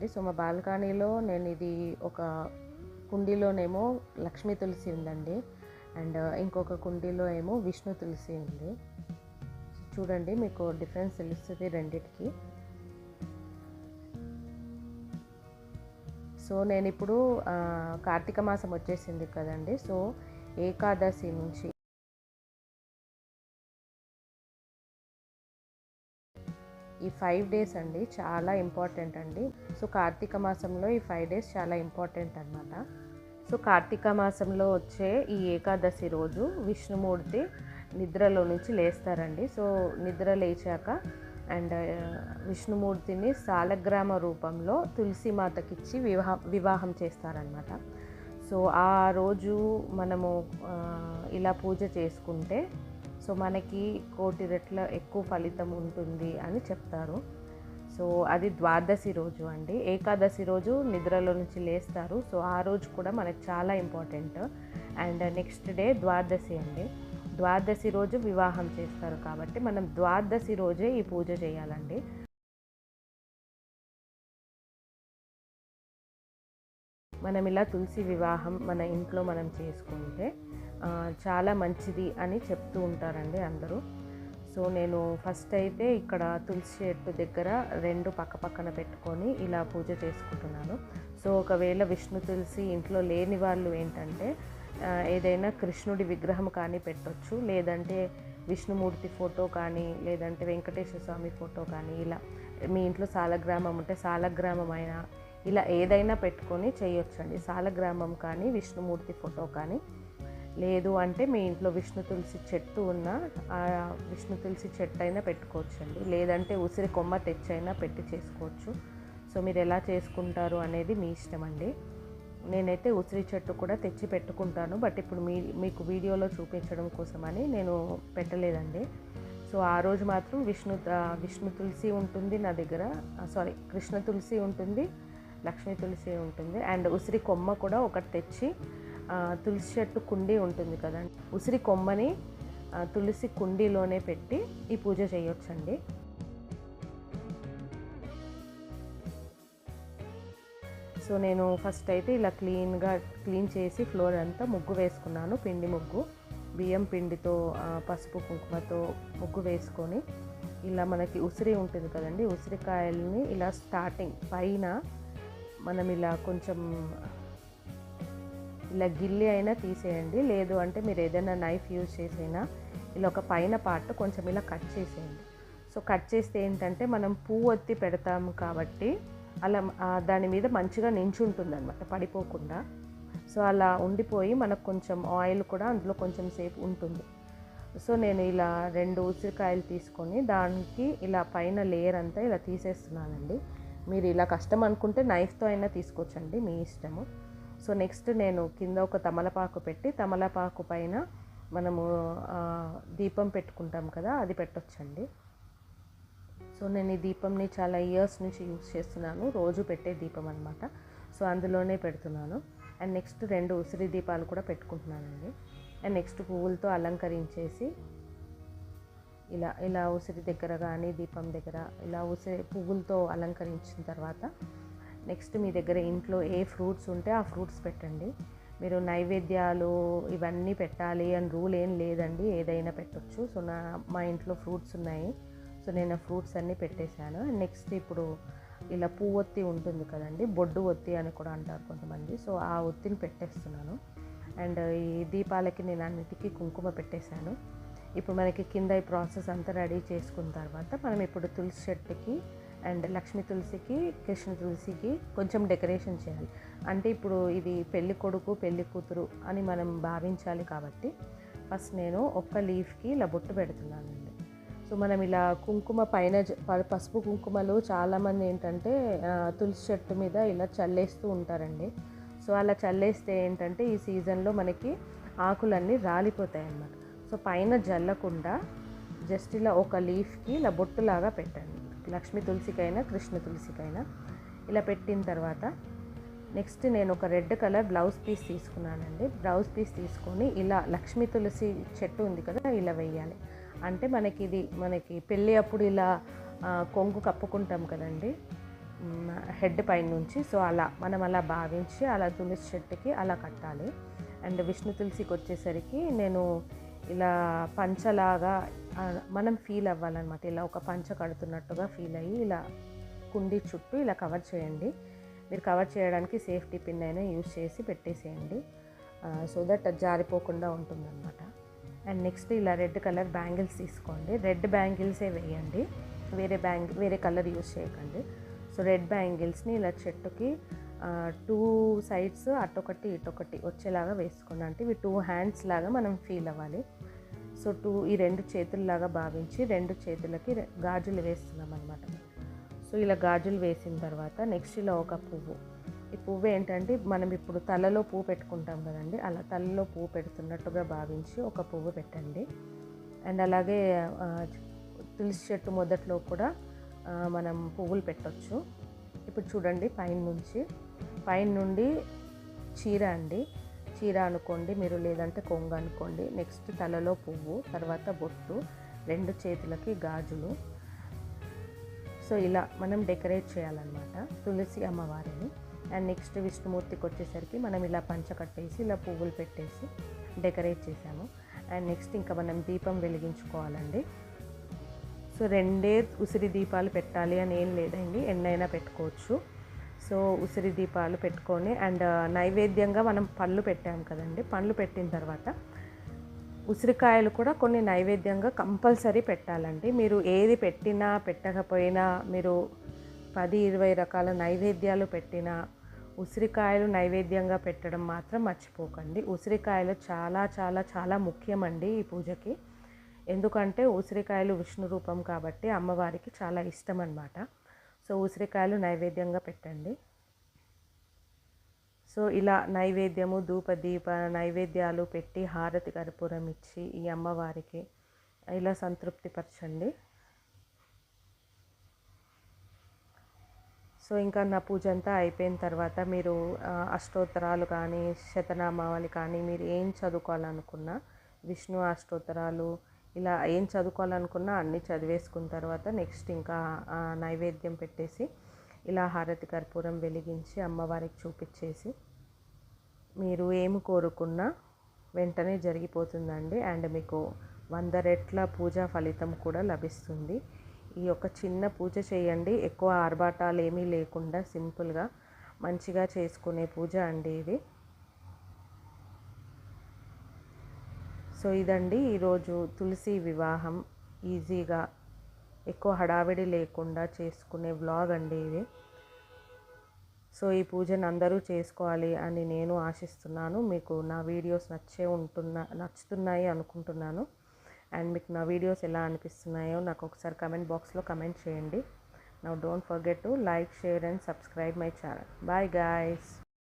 కదండి సో మా బాల్కనీలో నేను ఇది ఒక కుండీలోనేమో లక్ష్మీ తులసి ఉందండి. అండ్ ఇంకొక కుండీలో ఏమో విష్ణు తులసి ఉంది. చూడండి మీకు డిఫరెన్స్ తెలుస్తుంది రెండిటికి. సో నేను ఇప్పుడు కార్తీక మాసం వచ్చేసింది కదండి. సో ఏకాదశి నుంచి ఈ ఫైవ్ డేస్ అండి చాలా ఇంపార్టెంట్ అండి. సో కార్తీక మాసంలో ఈ ఫైవ్ డేస్ చాలా ఇంపార్టెంట్ అన్నమాట. సో కార్తీక మాసంలో వచ్చే ఈ ఏకాదశి రోజు విష్ణుమూర్తి నిద్రలో నుంచి లేస్తారండి. సో నిద్ర లేచాక అండ్ విష్ణుమూర్తిని సాలగ్రామ రూపంలో తులసి మాతకిచ్చి వివాహ వివాహం చేస్తారనమాట సో ఆ రోజు మనము ఇలా పూజ చేసుకుంటే సో మనకి కోటి రెట్ల ఎక్కువ ఫలితం ఉంటుంది అని చెప్తారు. సో అది ద్వాదశి రోజు అండి. ఏకాదశి రోజు నిద్రలో నుంచి లేస్తారు. సో ఆ రోజు కూడా మనకు చాలా important. And next day Dwadashi అండి. ద్వాదశి రోజు వివాహం చేస్తారు కాబట్టి మనం ద్వాదశి రోజే ఈ పూజ చేయాలండి. మనం ఇలా తులసి వివాహం మన ఇంట్లో మనం చేసుకుంటే చాలా మంచిది అని చెప్తూ ఉంటారండి అందరూ. సో నేను ఫస్ట్ అయితే ఇక్కడ తులసి చెట్టు దగ్గర రెండు పక్క పక్కన పెట్టుకొని ఇలా పూజ చేసుకుంటున్నాను. సో ఒకవేళ విష్ణు తులసి ఇంట్లో లేని వాళ్ళు ఏంటంటే ఏదైనా కృష్ణుడి విగ్రహం కానీ పెట్టొచ్చు. లేదంటే విష్ణుమూర్తి ఫోటో కానీ లేదంటే వెంకటేశ్వర స్వామి ఫోటో కానీ ఇలా మీ ఇంట్లో సాలగ్రామం ఉంటే సాలగ్రామం అయినా ఇలా ఏదైనా పెట్టుకొని చేయొచ్చండి. సాలగ్రామం కానీ విష్ణుమూర్తి ఫోటో కానీ. లేదు అంటే మీ ఇంట్లో విష్ణు తులసి చెట్టు ఉన్న ఆ విష్ణు తులసి చెట్టు అయినా పెట్టుకోవచ్చండి. లేదంటే ఉసిరి కొమ్మ తెచ్చైనా పెట్టి చేసుకోవచ్చు. సో మీరు ఎలా చేసుకుంటారు అనేది మీ ఇష్టం అండి నేనైతే ఉసిరి చెట్టు కూడా తెచ్చి పెట్టుకుంటాను. బట్ ఇప్పుడు మీ మీకు వీడియోలో చూపించడం కోసమని నేను పెట్టలేదండి. సో ఆ రోజు మాత్రం విష్ణు విష్ణు తులసి ఉంటుంది నా దగ్గర. సారీ కృష్ణ తులసి ఉంటుంది లక్ష్మీ తులసి ఉంటుంది. అండ్ ఉసిరి కొమ్మ కూడా ఒకటి తెచ్చి తులసి చెట్టు కుండీ ఉంటుంది కదండి. ఉసిరి కొమ్మని తులసి కుండీలోనే పెట్టి ఈ పూజ చేయొచ్చండి. సో నేను ఫస్ట్ అయితే ఇలా క్లీన్గా క్లీన్ చేసి ఫ్లోర్ అంతా ముగ్గు వేసుకున్నాను. పిండి ముగ్గు బియ్యం పిండితో పసుపు కుంకుమతో ముగ్గు వేసుకొని ఇలా మనకి ఉసిరి ఉంటుంది కదండి. ఉసిరికాయలని ఇలా స్టార్టింగ్ పైన మనం ఇలా కొంచెం ఇలా గిల్లి అయినా తీసేయండి. లేదు అంటే మీరు ఏదైనా నైఫ్ యూజ్ చేసైనా ఇలా ఒక పైన పార్ట్ కొంచెం ఇలా కట్ చేసేయండి. సో కట్ చేస్తే ఏంటంటే మనం పువ్వు ఒత్తి పెడతాము కాబట్టి అలా దాని మీద మంచిగా నించుంటుంది అనమాట పడిపోకుండా. సో అలా ఉండిపోయి మనకు కొంచెం ఆయిల్ కూడా అందులో కొంచెం సేపు ఉంటుంది. సో నేను ఇలా రెండు ఉసిరికాయలు తీసుకొని దానికి ఇలా పైన లేయర్ అంతా ఇలా తీసేస్తున్నానండి. మీరు ఇలా కష్టం అనుకుంటే నైఫ్తో అయినా తీసుకోవచ్చండి మీ ఇష్టము. సో నెక్స్ట్ నేను కింద ఒక తమలపాకు పెట్టి తమలపాకు పైన మనము దీపం పెట్టుకుంటాం కదా అది పెట్టొచ్చండి. సో నేను ఈ దీపంని చాలా ఇయర్స్ నుంచి యూస్ చేస్తున్నాను రోజు పెట్టే దీపం అనమాట సో అందులోనే పెడుతున్నాను. అండ్ నెక్స్ట్ రెండు ఉసిరి దీపాలు కూడా పెట్టుకుంటున్నానండి. అండ్ నెక్స్ట్ పువ్వులతో అలంకరించేసి ఇలా ఇలా ఉసిరి దగ్గర కానీ దీపం దగ్గర ఇలా ఉసిరి పువ్వులతో అలంకరించిన తర్వాత నెక్స్ట్ మీ దగ్గర ఇంట్లో ఏ ఫ్రూట్స్ ఉంటే ఆ ఫ్రూట్స్ పెట్టండి. మీరు నైవేద్యాలు ఇవన్నీ పెట్టాలి అని రూల్ ఏం లేదండి ఏదైనా పెట్టొచ్చు. సో నా మా ఇంట్లో ఫ్రూట్స్ ఉన్నాయి. సో నేను ఆ ఫ్రూట్స్ అన్నీ పెట్టేశాను. నెక్స్ట్ ఇప్పుడు ఇలా పువ్వు ఒత్తి ఉంటుంది కదండి బొడ్డు ఒత్తి అని కూడా అంటారు కొంతమంది. సో ఆ ఒత్తిని పెట్టేస్తున్నాను. అండ్ ఈ దీపాలకి నేను అన్నిటికీ కుంకుమ పెట్టేశాను. ఇప్పుడు మనకి కింద ఈ ప్రాసెస్ అంతా రెడీ చేసుకున్న తర్వాత మనం ఇప్పుడు తులసి చెట్టుకి అండ్ లక్ష్మీ తులసికి కృష్ణ తులసికి కొంచెం డెకరేషన్ చేయాలి. అంటే ఇప్పుడు ఇది పెళ్ళి కొడుకు పెళ్ళి కూతురు అని మనం భావించాలి కాబట్టి ఫస్ట్ నేను ఒక్క లీఫ్కి ఇలా బొట్టు పెడుతున్నానండి. సో మనం ఇలా కుంకుమ పైన ప- పసుపు కుంకుమలు చాలామంది ఏంటంటే తులసి చెట్టు మీద ఇలా చల్లేస్తూ ఉంటారండి. సో అలా చల్లేస్తే ఏంటంటే ఈ సీజన్లో మనకి ఆకులన్నీ రాలిపోతాయి అన్నమాట సో పైన జల్లకుండా జస్ట్ ఇలా ఒక లీఫ్కి ఇలా బొట్టులాగా పెట్టండి. లక్ష్మీ తులసికైనా కృష్ణ తులసికైనా. ఇలా పెట్టిన తర్వాత నెక్స్ట్ నేను ఒక రెడ్ కలర్ బ్లౌజ్ పీస్ తీసుకున్నానండి. బ్లౌజ్ పీస్ తీసుకొని ఇలా లక్ష్మీ తులసి చెట్టు ఉంది కదా ఇలా వేయాలి అంటే మనకి ఇది మనకి పెళ్ళి అప్పుడు ఇలా కొంగు కప్పుకుంటాం కదండి. హెడ్ పైన నుంచి. సో అలా మనం అలా భావించి అలా తులసి చెట్టుకి అలా కట్టాలి. అండ్ విష్ణు తులసికి వచ్చేసరికి నేను ఇలా పంచలాగా మనం ఫీల్ అవ్వాలన్నమాట. ఇలా ఒక పంచ కడుతున్నట్టుగా ఫీల్ అయ్యి ఇలా కుండీ చుట్టూ ఇలా కవర్ చేయండి. మీరు కవర్ చేయడానికి సేఫ్టీ పిన్ అయినా యూజ్ చేసి పెట్టేసేయండి. సో దట్ అది జారిపోకుండా ఉంటుందన్నమాట. అండ్ నెక్స్ట్ ఇలా రెడ్ కలర్ బ్యాంగిల్స్ తీసుకోండి. రెడ్ బ్యాంగిల్సే వేయండి. వేరే బ్యాంగ్ వేరే కలర్ యూజ్ చేయకండి. సో రెడ్ బ్యాంగిల్స్ని ఇలా చెట్టుకి టూ సైడ్స్ అటొకటి ఇటొకటి వచ్చేలాగా వేసుకోండి అంటే ఇవి టూ హ్యాండ్స్ లాగా మనం ఫీల్ అవ్వాలి. సో టూ ఈ రెండు చేతుల్లాగా భావించి రెండు చేతులకి గాజులు వేస్తున్నాం అనమాట సో ఇలా గాజులు వేసిన తర్వాత నెక్స్ట్ ఇలా ఒక పువ్వు. ఈ పువ్వు ఏంటంటే మనం ఇప్పుడు తలలో పువ్వు పెట్టుకుంటాం కదండి. అలా తలలో పువ్వు పెడుతున్నట్టుగా భావించి ఒక పువ్వు పెట్టండి. అండ్ అలాగే తులసి చెట్టు మొదట్లో కూడా మనం పువ్వులు పెట్టొచ్చు. ఇప్పుడు చూడండి పైన నుంచి. పైన నుండి చీర అండి. చీర అనుకోండి మీరు లేదంటే కొంగ అనుకోండి. నెక్స్ట్ తలలో పువ్వు తర్వాత బొట్టు రెండు చేతులకి గాజులు. సో ఇలా మనం డెకరేట్ చేయాలన్నమాట. తులసి అమ్మవారిని. అండ్ నెక్స్ట్ విష్ణుమూర్తికి వచ్చేసరికి మనం ఇలా పంచ కట్టేసి ఇలా పువ్వులు పెట్టేసి డెకరేట్ చేసాము అండ్ నెక్స్ట్ ఇంకా మనం దీపం వెలిగించుకోవాలండి. సో రెండే ఉసిరి దీపాలు పెట్టాలి అని ఏం లేదండి ఎన్నైనా పెట్టుకోవచ్చు. సో ఉసిరి దీపాలు పెట్టుకొని అండ్ నైవేద్యంగా మనం పళ్ళు పెట్టాం కదండి పళ్ళు పెట్టిన తర్వాత ఉసిరికాయలు కూడా కొన్ని నైవేద్యంగా కంపల్సరీ పెట్టాలండి. మీరు ఏది పెట్టినా పెట్టకపోయినా మీరు పది ఇరవై రకాల నైవేద్యాలు పెట్టినా ఉసిరికాయలు నైవేద్యంగా పెట్టడం మాత్రం మర్చిపోకండి. ఉసిరికాయలు చాలా చాలా చాలా ముఖ్యమండి ఈ పూజకి. ఎందుకంటే ఉసిరికాయలు విష్ణు రూపం కాబట్టి అమ్మవారికి చాలా ఇష్టం అన్నమాట సో ఉసిరికాయలు నైవేద్యంగా పెట్టండి. సో ఇలా నైవేద్యము ధూప దీప నైవేద్యాలు పెట్టి హారతి కర్పూరం ఇచ్చి ఈ అమ్మవారికి ఇలా సంతృప్తిపరచండి. సో ఇంకా నా పూజ అంతా అయిపోయిన తర్వాత మీరు అష్టోత్తరాలు కానీ శతనామావళి కానీ మీరు ఏం చదువుకోవాలనుకున్నా విష్ణు అష్టోత్తరాలు ఇలా ఏం చదువుకోవాలనుకున్నా అన్నీ చదివేసుకున్న తర్వాత నెక్స్ట్ ఇంకా నైవేద్యం పెట్టేసి ఇలా హారతి కర్పూరం వెలిగించి అమ్మవారికి చూపించేసి మీరు ఏమి కోరుకున్నా వెంటనే జరిగిపోతుందండి. అండ్ మీకు వంద రెట్ల పూజా ఫలితం కూడా లభిస్తుంది. ఈ యొక్క చిన్న పూజ చేయండి. ఎక్కువ ఆర్భాటాలు ఏమీ లేకుండా సింపుల్గా మంచిగా చేసుకునే పూజ అండి ఇది. సో ఇదండి ఈరోజు తులసి వివాహం ఈజీగా ఎక్కువ హడావిడి లేకుండా చేసుకునే వ్లాగ్ అండి ఇది. సో ఈ పూజను అందరూ చేసుకోవాలి అని నేను ఆశిస్తున్నాను. మీకు నా వీడియోస్ నచ్చే ఉంటున్నా నచ్చుతున్నాయి అనుకుంటున్నాను. అండ్ మీకు నా వీడియోస్ ఎలా అనిపిస్తున్నాయో నాకు ఒకసారి కమెంట్ బాక్స్లో కమెంట్ చేయండి. Now don't forget to like share and subscribe my channel bye guys